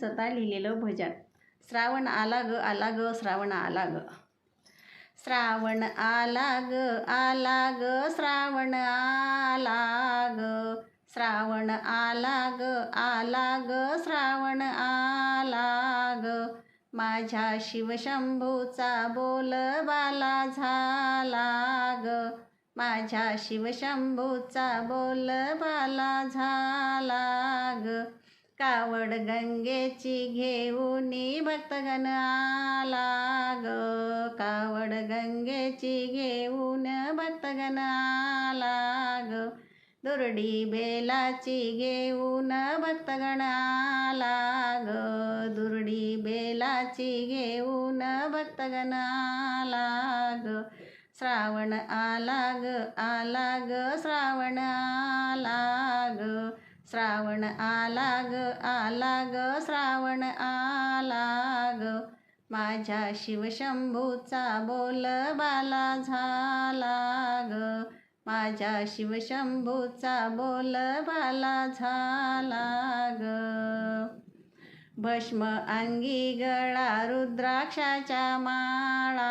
स्वतः लिहिलेलं भजन. श्रावण आला ग आला ग श्रावण आला ग. श्रावण आला ग आला ग श्रावण आला ग. श्रावण आला ग आला ग श्रावण आला ग. माझ्या शिवशंभूचा बोल बाला झाला ग. माझ्या शिवशंभूचा बोल बाला झाला ग. कावड गंगेची घेऊनी भक्तगण आला ग कावड गंगेची घेऊन भक्तगण आला ग दुरडी बेलाची घेऊन भक्तगण आला ग दुरडी बेलाची घेऊन भक्तगण आला ग श्रावण आला ग आला ग श्रावण आला ग श्रावण आला ग आला ग श्रावण आला ग माझ्या शिवशंभूचा बोल बाला झाला ग माझ्या शिवशंभूचा बोल बाला झाला ग भस्म अंगी गळा रुद्राक्षाच्या माळा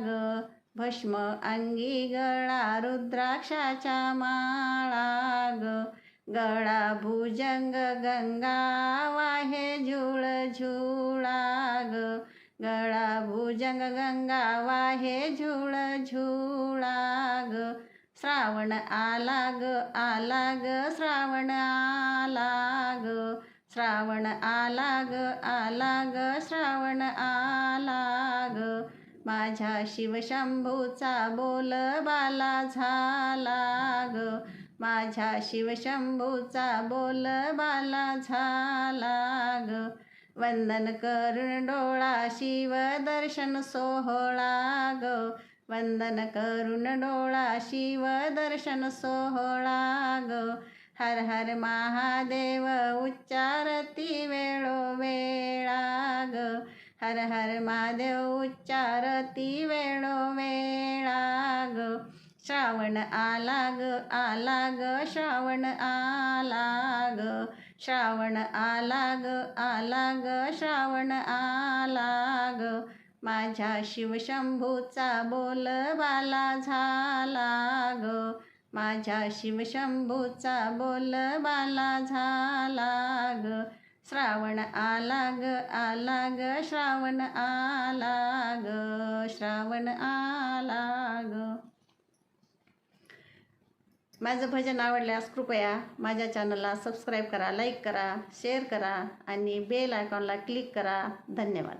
ग भस्म अंगी गळा रुद्राक्षाच्या माळा ग गळा भुजंग गंगा वाहे झुळ झुळा ग गळा भुजंग गंगा वाहे झुळ झुळा ग श्रावण आला ग आला ग श्रावण आला ग श्रावण आला ग आला ग श्रावण आला ग माझ्या शिवशंभूचा बोल बाला झाला ग माझ्या शिवशंभूचा बोल बाला झाला ग. वंदन करून डोळा शिव दर्शन सोहळा ग. वंदन करून डोळा शिव दर्शन सोहळा ग. हर हर महादेव उच्चारती वेळोवेळा ग. हर हर महादेव उच्चारती वेळोवेळा ग. श्रावण आला ग आला ग श्रावण आला ग श्रावण आला ग आला ग श्रावण आला ग माझ्या शिवशंभूचा बोल बाला झाला ग माझ्या शिवशंभूचा बोल बाला झाला ग श्रावण आला ग आला ग श्रावण आला ग श्रावण आला ग माझं भजन आवडल्यास कृपया माझ्या चॅनलला सबस्क्राईब करा लाईक करा शेअर करा आणि बेल आयकॉनला क्लिक करा. धन्यवाद.